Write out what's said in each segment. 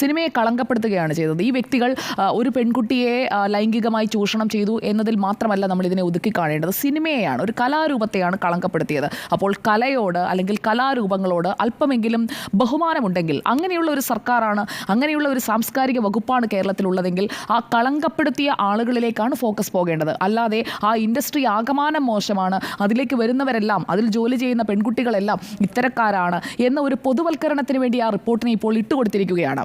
സിനിമയെ കളങ്കപ്പെടുത്തുകയാണ് ചെയ്തത്. ഈ വ്യക്തികൾ ഒരു പെൺകുട്ടിയെ ലൈംഗികമായി ചൂഷണം ചെയ്തു എന്നതിൽ മാത്രമല്ല നമ്മൾ ഇതിനെ ഒതുക്കി കാണേണ്ടത്. സിനിമയെയാണ് ഒരു കലാരൂപത്തെയാണ് കളങ്കപ്പെടുത്തിയത്. അപ്പോൾ കലയോട് അല്ലെങ്കിൽ കലാരൂപങ്ങളോട് അല്പമെങ്കിലും ബഹുമാനമുണ്ടെങ്കിൽ അങ്ങനെയുള്ള ഒരു സർക്കാരാണ് അങ്ങനെയുള്ള ഒരു സാംസ്കാരിക വകുപ്പാണ് കേരളത്തിലുള്ളതെങ്കിൽ ആ കളങ്കപ്പെടുത്തിയ ആളുകളിലേക്കാണ് ഫോക്കസ് പോകേണ്ടത്. അല്ലാതെ ആ ഇൻഡസ്ട്രി ആകമാനം മോശമാണ് അതിലേക്ക് വരുന്നവരെല്ലാം അതിൽ ജോലി ചെയ്യുന്ന പെൺകുട്ടികളെല്ലാം ഇത്തരക്കാരാണ് എന്ന ഒരു പൊതുവൽക്കരണത്തിന് വേണ്ടി ആ റിപ്പോർട്ടിനെ ഇപ്പോൾ ഇട്ടുകൊടുത്തിരിക്കുകയാണ്.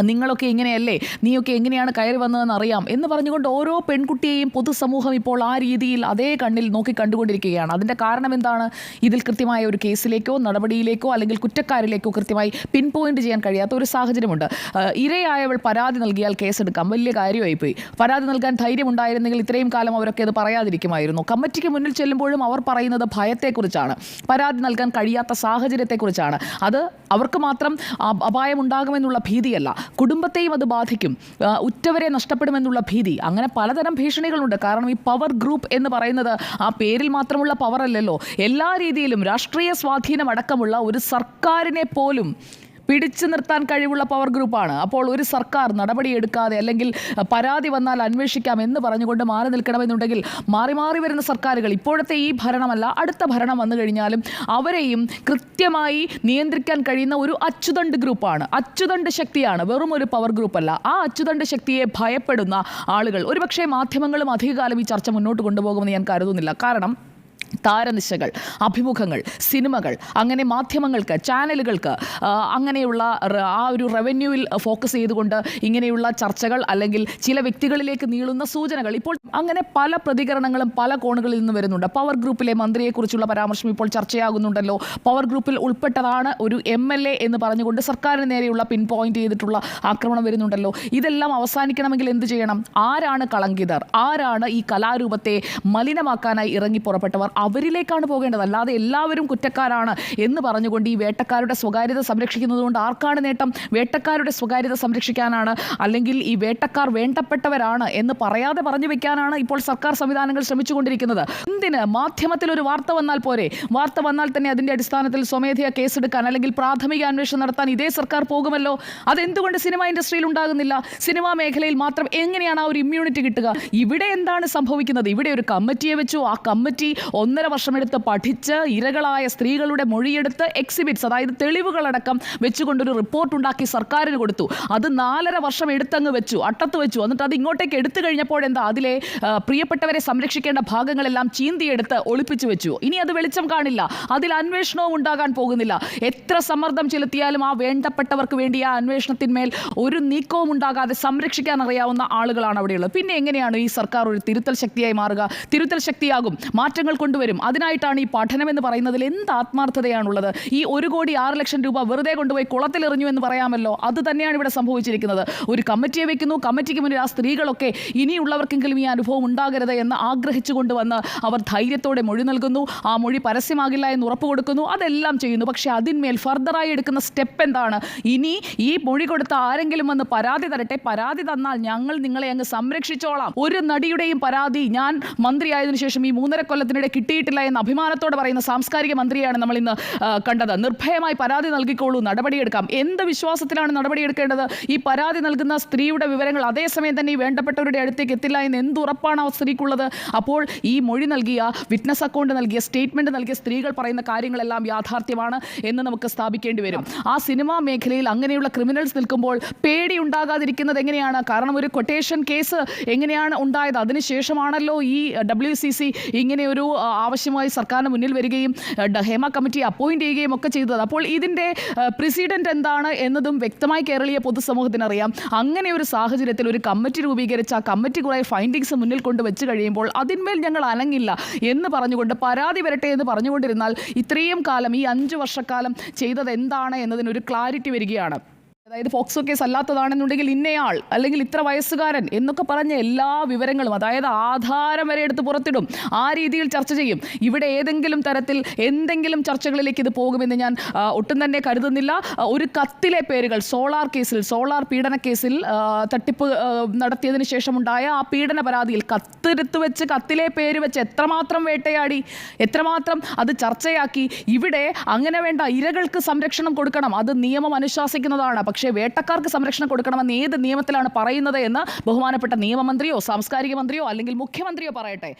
നിങ്ങളൊക്കെ ഇങ്ങനെയല്ലേ? നീയൊക്കെ എങ്ങനെയാണ് കയറി വന്നതെന്ന് അറിയാം എന്ന് പറഞ്ഞുകൊണ്ട് ഓരോ പെൺകുട്ടിയെയും പൊതുസമൂഹം ഇപ്പോൾ ആ രീതിയിൽ അതേ കണ്ണിൽ നോക്കി കണ്ടുകൊണ്ടിരിക്കുകയാണ്. അതിന്റെ കാരണം എന്താണ്? ഇതിൽ കൃത്യമായ ഒരു കേസിലേക്കോ നടപടിയിലേക്കോ അല്ലെങ്കിൽ കുറ്റക്കാരിലേക്കോ കൃത്യമായി പിൻ പോയിന്റ് ചെയ്യാൻ കഴിയാത്ത ഒരു സാഹചര്യമുണ്ട്. ഇരയായവൾ പരാതി നൽകിയാൽ കേസെടുക്കാം. വലിയ കാര്യമായി പോയി പരാതി നൽകാൻ ധൈര്യമുണ്ടായിരുന്നെങ്കിൽ ഇത്രയും കാലം അവരൊക്കെ അത് പറയാതിരിക്കുമായിരുന്നു. കമ്മിറ്റിക്ക് മുന്നിൽ ചെല്ലുമ്പോഴും അവർ പറയുന്നത് ഭയത്തെക്കുറിച്ചാണ്. പരാതി നൽകാൻ കഴിയാത്ത സാഹചര്യത്തെക്കുറിച്ചാണ്. അത് അവർക്ക് മാത്രം അപായമുണ്ടാകുമെന്നുള്ള ഭീതിയല്ല. കുടുംബത്തെയും അത് ബാധിക്കും. ഉറ്റവരെ നഷ്ടപ്പെടുമെന്നുള്ള ഭീതി. അങ്ങനെ പലതരം ഭീഷണികളുണ്ട്. കാരണം ഈ പവർ ഗ്രൂപ്പ് എന്ന് പറയുന്നത് ആ പേരിൽ മാത്രമുള്ള പവറല്ലല്ലോ എല്ലാ രീതിയിലും രാഷ്ട്രീയ സ്വാധീനം അടക്കമുള്ള ഒരു സർക്കാരിനെ പോലും പിടിച്ചു നിർത്താൻ കഴിവുള്ള പവർ ഗ്രൂപ്പാണ് അപ്പോൾ ഒരു സർക്കാർ നടപടിയെടുക്കാതെ അല്ലെങ്കിൽ പരാതി വന്നാൽ അന്വേഷിക്കാം എന്ന് പറഞ്ഞുകൊണ്ട് മാറി നിൽക്കണമെന്നുണ്ടെങ്കിൽ മാറി മാറി വരുന്ന സർക്കാരുകൾ ഇപ്പോഴത്തെ ഈ ഭരണമല്ല അടുത്ത ഭരണം വന്നു കഴിഞ്ഞാലും അവരെയും കൃത്യമായി നിയന്ത്രിക്കാൻ കഴിയുന്ന ഒരു അച്ചുതണ്ട് ഗ്രൂപ്പാണ് അച്ചുതണ്ട് ശക്തിയാണ് വെറും ഒരു പവർ ഗ്രൂപ്പല്ല ആ അച്ചുതണ്ട് ശക്തിയെ ഭയപ്പെടുന്ന ആളുകൾ. ഒരുപക്ഷെ മാധ്യമങ്ങളും അധികകാലം ഈ ചർച്ച മുന്നോട്ട് കൊണ്ടുപോകുമെന്ന് ഞാൻ കരുതുന്നില്ല. കാരണം താരനിശകൾ അഭിമുഖങ്ങൾ സിനിമകൾ അങ്ങനെ മാധ്യമങ്ങൾക്ക് ചാനലുകൾക്ക് അങ്ങനെയുള്ള ആ ഒരു റവന്യൂവിൽ ഫോക്കസ് ചെയ്തുകൊണ്ട് ഇങ്ങനെയുള്ള ചർച്ചകൾ അല്ലെങ്കിൽ ചില വ്യക്തികളിലേക്ക് നീളുന്ന സൂചനകൾ ഇപ്പോൾ അങ്ങനെ പല പ്രതികരണങ്ങളും പല കോണുകളിൽ നിന്ന് വരുന്നുണ്ട്. പവർ ഗ്രൂപ്പിലെ മന്ത്രിയെക്കുറിച്ചുള്ള പരാമർശം ഇപ്പോൾ ചർച്ചയാകുന്നുണ്ടല്ലോ. പവർ ഗ്രൂപ്പിൽ ഉൾപ്പെട്ടതാണ് ഒരു എം എൽ എ എന്ന് പറഞ്ഞുകൊണ്ട് സർക്കാരിന് നേരെയുള്ള പിൻ പോയിന്റ് ചെയ്തിട്ടുള്ള ആക്രമണം വരുന്നുണ്ടല്ലോ. ഇതെല്ലാം അവസാനിക്കണമെങ്കിൽ എന്ത് ചെയ്യണം? ആരാണ് കളങ്കിതർ? ആരാണ് ഈ കലാരൂപത്തെ മലിനമാക്കാനായി ഇറങ്ങി പുറപ്പെട്ടവർ? അവരിലേക്കാണ് പോകേണ്ടത്. അല്ലാതെ എല്ലാവരും കുറ്റക്കാരാണ് എന്ന് പറഞ്ഞുകൊണ്ട് ഈ വേട്ടക്കാരുടെ സ്വകാര്യത സംരക്ഷിക്കുന്നതുകൊണ്ട് ആർക്കാണ് നേട്ടം? വേട്ടക്കാരുടെ സ്വകാര്യത സംരക്ഷിക്കാനാണ് അല്ലെങ്കിൽ ഈ വേട്ടക്കാർ വേണ്ടപ്പെട്ടവരാണ് എന്ന് പറയാതെ പറഞ്ഞു വെക്കാനാണ് ഇപ്പോൾ സർക്കാർ സംവിധാനങ്ങൾ ശ്രമിച്ചുകൊണ്ടിരിക്കുന്നത്. എന്തിന്? മാധ്യമത്തിൽ ഒരു വാർത്ത വന്നാൽ പോരെ. വാർത്ത വന്നാൽ തന്നെ അതിന്റെ അടിസ്ഥാനത്തിൽ സ്വമേധയാ കേസെടുക്കാൻ അല്ലെങ്കിൽ പ്രാഥമിക അന്വേഷണം നടത്താൻ ഇതേ സർക്കാർ പോകുമല്ലോ? അതെന്തുകൊണ്ട് സിനിമ ഇൻഡസ്ട്രിയിൽ ഉണ്ടാകുന്നില്ല? സിനിമാ മേഖലയിൽ മാത്രം എങ്ങനെയാണ് ആ ഒരു ഇമ്മ്യൂണിറ്റി കിട്ടുക? ഇവിടെ എന്താണ് സംഭവിക്കുന്നത്? ഇവിടെ ഒരു കമ്മിറ്റിയെ വെച്ചു. ആ കമ്മിറ്റി ഒന്നര വർഷമെടുത്ത് പഠിച്ച് ഇരകളായ സ്ത്രീകളുടെ മൊഴിയെടുത്ത് എക്സിബിറ്റ്സ് അതായത് തെളിവുകളടക്കം വെച്ചുകൊണ്ടൊരു റിപ്പോർട്ട് ഉണ്ടാക്കി സർക്കാരിന് കൊടുത്തു. അത് നാലര വർഷം എടുത്തങ്ങ് വെച്ചു അട്ടത്ത് വെച്ചു. എന്നിട്ട് അത് ഇങ്ങോട്ടേക്ക് എടുത്തു കഴിഞ്ഞപ്പോൾ എന്താ അതിലെ പ്രിയപ്പെട്ടവരെ സംരക്ഷിക്കേണ്ട ഭാഗങ്ങളെല്ലാം ചീന്തിയെടുത്ത് ഒളിപ്പിച്ചു വെച്ചു. ഇനി അത് വെളിച്ചം കാണില്ല. അതിൽ അന്വേഷണവും ഉണ്ടാകാൻ പോകുന്നില്ല. എത്ര സമ്മർദ്ദം ചെലുത്തിയാലും ആ വേണ്ടപ്പെട്ടവർക്ക് വേണ്ടി ആ അന്വേഷണത്തിന്മേൽ ഒരു നീക്കവും ഉണ്ടാകാതെ സംരക്ഷിക്കാൻ അറിയാവുന്ന ആളുകളാണ് അവിടെയുള്ളത്. പിന്നെ എങ്ങനെയാണ് ഈ സർക്കാർ ഒരു തിരുത്തൽ ശക്തിയായി മാറുക? തിരുത്തൽ ശക്തിയാകും. മാറ്റങ്ങൾ കൊണ്ടുവരും. അതിനായിട്ടാണ് ഈ പഠനം എന്ന് പറയുന്നതിൽ എന്ത് ആത്മാർത്ഥതയാണുള്ളത്? ഈ ഒരു കോടി ആറ് ലക്ഷം രൂപ വെറുതെ കൊണ്ടുപോയി കുളത്തിലെറിഞ്ഞു എന്ന് പറയാമല്ലോ. അത് തന്നെയാണ് ഇവിടെ സംഭവിച്ചിരിക്കുന്നത്. ഒരു കമ്മിറ്റിയെ വെക്കുന്നു. കമ്മിറ്റിക്ക് മുന്നിൽ ആ സ്ത്രീകളൊക്കെ ഇനിയുള്ളവർക്കെങ്കിലും ഈ അനുഭവം ഉണ്ടാകരുത് എന്ന് ആഗ്രഹിച്ചു കൊണ്ടുവന്ന് അവർ ധൈര്യത്തോടെ മൊഴി നൽകുന്നു. ആ മൊഴി പരസ്യമാകില്ല എന്ന് ഉറപ്പ് കൊടുക്കുന്നു. അതെല്ലാം ചെയ്യുന്നു. പക്ഷേ അതിന്മേൽ ഫർദറായി എടുക്കുന്ന സ്റ്റെപ്പ് എന്താണ്? ഇനി ഈ മൊഴി കൊടുത്ത ആരെങ്കിലും വന്ന് പരാതി തരട്ടെ. പരാതി തന്നാൽ ഞങ്ങൾ നിങ്ങളെ അങ്ങ് സംരക്ഷിച്ചോളാം. ഒരു നടിയുടെയും പരാതി ഞാൻ മന്ത്രിയായതിനു ശേഷം ഈ മൂന്നര കൊല്ലത്തിനിടെ കിട്ടിയിട്ടില്ല എന്ന് അഭിമാനത്തോടെ പറയുന്ന സാംസ്കാരിക മന്ത്രിയാണ് നമ്മൾ ഇന്ന് കണ്ടത്. നിർഭയമായി പരാതി നൽകിക്കോളൂ നടപടിയെടുക്കാം. എന്ത് വിശ്വാസത്തിലാണ് നടപടിയെടുക്കേണ്ടത്? ഈ പരാതി നൽകുന്ന സ്ത്രീയുടെ വിവരങ്ങൾ അതേസമയം തന്നെ ഈ വേണ്ടപ്പെട്ടവരുടെ അടുത്തേക്ക് എത്തില്ല എന്ന് എന്ത് ഉറപ്പാണ് ആ സ്ത്രീക്കുള്ളത്? അപ്പോൾ ഈ മൊഴി നൽകിയ വിറ്റ്നസ് അക്കൗണ്ട് നൽകിയ സ്റ്റേറ്റ്മെന്റ് നൽകിയ സ്ത്രീകൾ പറയുന്ന കാര്യങ്ങളെല്ലാം യാഥാർത്ഥ്യമാണ് എന്ന് നമുക്ക് സ്ഥാപിക്കേണ്ടി വരും. ആ സിനിമാ മേഖലയിൽ അങ്ങനെയുള്ള ക്രിമിനൽസ് നിൽക്കുമ്പോൾ പേടി ഉണ്ടാകാതിരിക്കുന്നത് എങ്ങനെയാണ്? കാരണം ഒരു കൊട്ടേഷൻ കേസ് എങ്ങനെയാണ് ഉണ്ടായത്? അതിനുശേഷമാണല്ലോ ഈ ഡബ്ല്യു സി സി ഇങ്ങനെ ഒരു ആ, ആവശ്യമായി സർക്കാരിന് മുന്നിൽ വരികയും ഹേമ കമ്മിറ്റി അപ്പോയിന്റ് ചെയ്യുകയും ഒക്കെ ചെയ്തത്. അപ്പോൾ ഇതിന്റെ പ്രസിഡന്റ് എന്താണ് എന്നതും വ്യക്തമായി കേരളീയ പൊതുസമൂഹത്തിന് അറിയാം. അങ്ങനെ ഒരു സാഹചര്യത്തിൽ ഒരു കമ്മിറ്റി രൂപീകരിച്ച ആ കമ്മിറ്റി കുറേ ഫൈൻഡിങ്സ് മുന്നിൽ കൊണ്ട് വെച്ച് കഴിയുമ്പോൾ അതിന്മേൽ ഞങ്ങൾ അനങ്ങില്ല എന്ന് പറഞ്ഞുകൊണ്ട് പരാതി വരട്ടെ എന്ന് പറഞ്ഞുകൊണ്ടിരുന്നാൽ ഇത്രയും കാലം ഈ അഞ്ച് വർഷക്കാലം ചെയ്തത് എന്താണ് എന്നതിനൊരു ക്ലാരിറ്റി വരികയാണ്. അതായത് ഫോക്സോ കേസ് അല്ലാത്തതാണെന്നുണ്ടെങ്കിൽ ഇന്നയാൾ അല്ലെങ്കിൽ ഇത്ര വയസ്സുകാരൻ എന്നൊക്കെ പറഞ്ഞ എല്ലാ വിവരങ്ങളും അതായത് ആധാരം വരെ എടുത്ത് പുറത്തിടും. ആ രീതിയിൽ ചർച്ച ചെയ്യും. ഇവിടെ ഏതെങ്കിലും തരത്തിൽ എന്തെങ്കിലും ചർച്ചകളിലേക്ക് ഇത് പോകുമെന്ന് ഞാൻ ഒട്ടും തന്നെ കരുതുന്നില്ല. ഒരു കത്തിലെ പേരുകൾ സോളാർ കേസിൽ സോളാർ പീഡന കേസിൽ തട്ടിപ്പ് നടത്തിയതിന് ശേഷമുണ്ടായ ആ പീഡന പരാതിയിൽ കത്തെടുത്ത് വെച്ച് കത്തിലെ പേര് വെച്ച് എത്രമാത്രം വേട്ടയാടി എത്രമാത്രം അത് ചർച്ചയാക്കി ഇവിടെ അങ്ങനെ വേണ്ട ഇരകൾക്ക് സംരക്ഷണം കൊടുക്കണം. അത് നിയമം അനുശാസിക്കുന്നതാണ്. പക്ഷേ വേട്ടക്കാർക്ക് സംരക്ഷണം കൊടുക്കണമെന്ന് ഏത് നിയമത്തിലാണ് പറയുന്നത് എന്ന് ബഹുമാനപ്പെട്ട നിയമമന്ത്രിയോ സാംസ്കാരിക മന്ത്രിയോ അല്ലെങ്കിൽ മുഖ്യമന്ത്രിയോ പറയട്ടെ.